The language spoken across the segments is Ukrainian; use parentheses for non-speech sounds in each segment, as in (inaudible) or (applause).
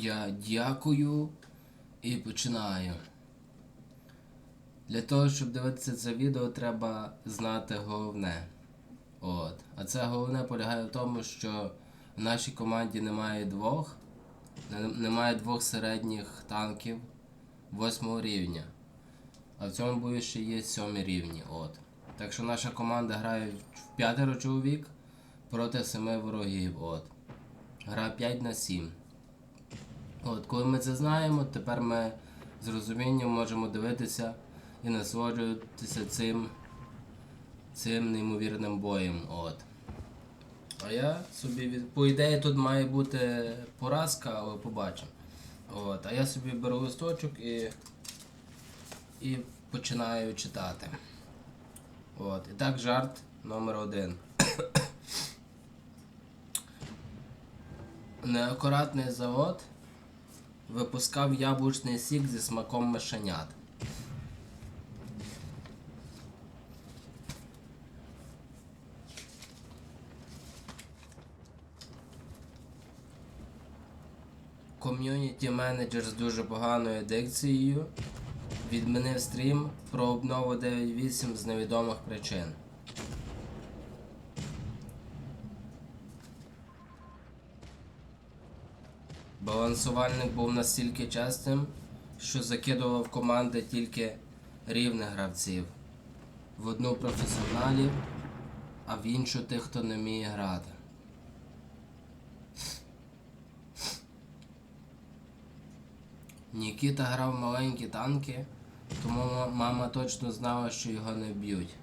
Я дякую і починаю. Для того, щоб дивитися це відео, треба знати головне. От. А це головне полягає в тому, що в нашій команді немає двох, немає двох середніх танків восьмого рівня. А в цьому бою ще є сьомі рівні. От. Так що наша команда грає в п'ятеро чоловік проти семи ворогів. От. Гра 5 на 7. От, коли ми це знаємо, тепер ми з розумінням можемо дивитися і насолоджуватися цим, цим неймовірним боєм. От. А я собі від... По ідеї тут має бути поразка, але побачимо. От. А я собі беру листочок і, і починаю читати. От. І так, жарт номер один. (coughs) Неакуратний завод випускав яблучний сік зі смаком мишенят. Ком'юніті менеджер з дуже поганою дикцією відмінив стрім про обнову 9.8 з невідомих причин. Балансувальник був настільки частим, що закидував команди тільки рівних гравців. В одну професіоналів, а в іншу тих, хто не вміє грати. Нікіта грав маленькі танки, тому мама точно знала, що його не б'ють.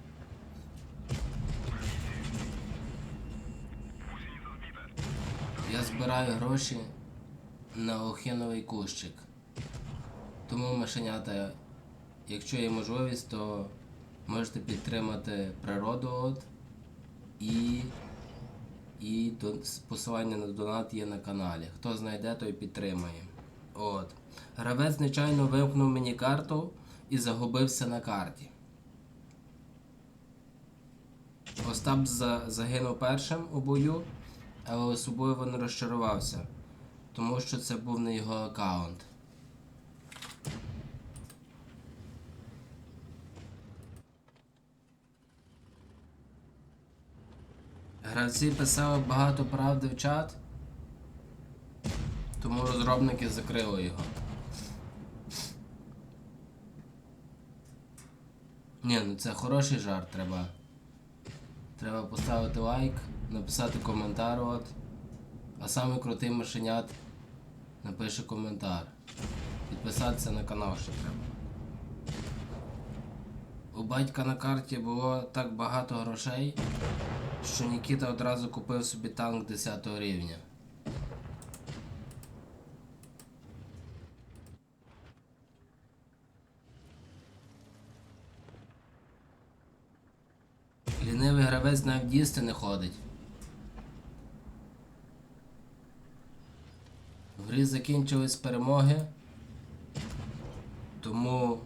Я збираю гроші на охіновий кущик. Тому машенята, якщо є можливість, то можете підтримати природу от і, і посилання на донат є на каналі. Хто знайде, той підтримає. От. Гравець нечайно вимкнув мені карту і загубився на карті. Остап за- загинув першим у бою, але особливо не розчарувався, тому що це був не його аккаунт. Гравці писали багато правди в чат, тому розробники закрили його. Ні, ну це хороший жарт, треба. Треба поставити лайк, написати коментар от. А саме крутий машенят напише коментар. Підписатися на канал ще треба. У батька на карті було так багато грошей, що Нікіта одразу купив собі танк 10 рівня. Лінивий гравець навіть їсти не ходить. В грі закінчились перемоги, тому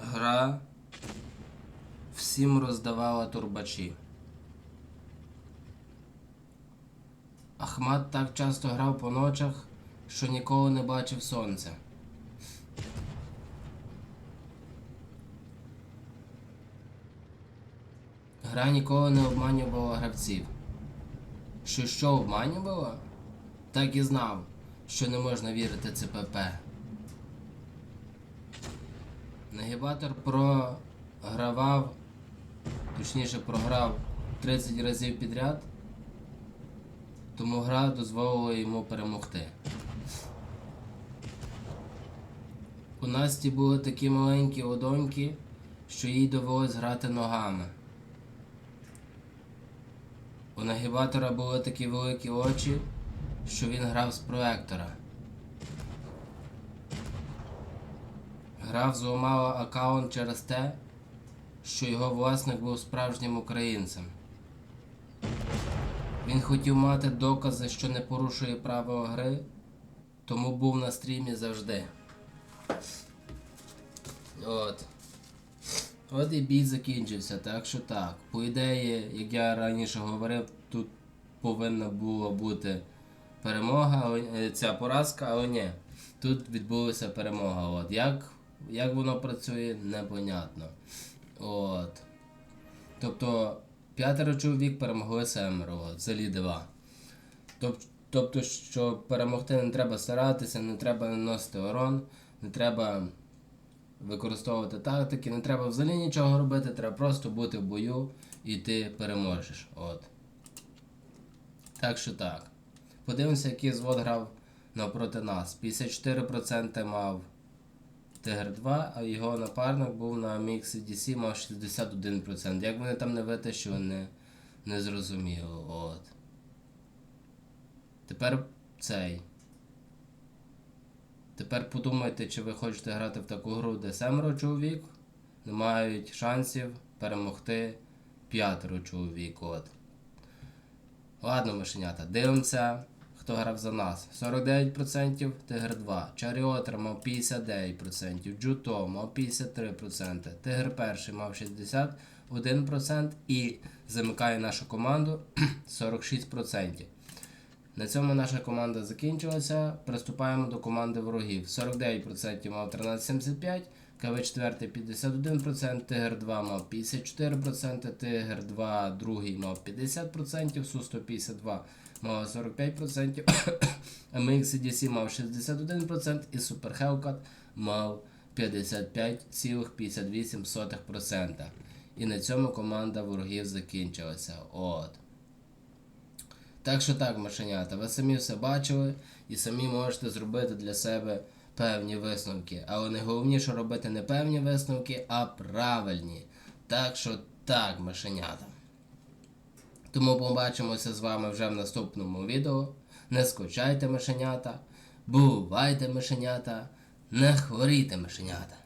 гра всім роздавала турбачі. Ахмат так часто грав по ночах, що ніколи не бачив сонця. Гра ніколи не обманювала гравців. Що що обманювала? Так і знав, що не можна вірити ЦПП. Нагібатор програвав, точніше програв 30 разів підряд, тому гра дозволила йому перемогти. У Насті були такі маленькі ладоньки, що їй довелось грати ногами. У нагібатора були такі великі очі, що він грав з проектора. Гра взламала аккаунт через те, що його власник був справжнім українцем. Він хотів мати докази, що не порушує правила гри, тому був на стрімі завжди. От. От і бій закінчився, так що так. По ідеї, як я раніше говорив, тут повинна була бути перемога, е, ця поразка, але ні. Тут відбулася перемога. От. Як, як воно працює, непонятно. От. Тобто п'ятеро чоловік перемогли семеро, взагалі два. Тобто, щоб перемогти, не треба старатися, не треба наносити урон, не треба використовувати тактики, не треба взагалі нічого робити, треба просто бути в бою і ти переможеш. От. Так що так. Подивимося, який звод грав навпроти нас. 54% мав Тигр 2, а його напарник був на Mix DC, мав 61%. Як вони там не витащили, не, не зрозуміло. От. Тепер цей. Тепер подумайте, чи ви хочете грати в таку гру, де семеро чоловік не мають шансів перемогти п'ятеро чоловік. От. Ладно, мишенята, дивимося, хто грав за нас. 49% Тигр 2. Чаріотер мав 59%, Джуто мав 53%, Тигр перший мав 61% і замикає нашу команду (clears throat) 46%. На цьому наша команда закінчилася. Приступаємо до команди ворогів. 49% мав 1375, КВ4 51%, Тигр 2 мав 54%, Тигр 2 другий мав 50%, Су-152 мав 45%, MX CDC мав 61% і Super Hellcat мав 55,58%. І на цьому команда ворогів закінчилася. От. Так що так, машенята, ви самі все бачили і самі можете зробити для себе певні висновки. Але найголовніше робити не певні висновки, а правильні. Так що так, машенята. Тому побачимося з вами вже в наступному відео. Не скучайте, мишенята, бувайте, мишенята, не хворійте, мишенята.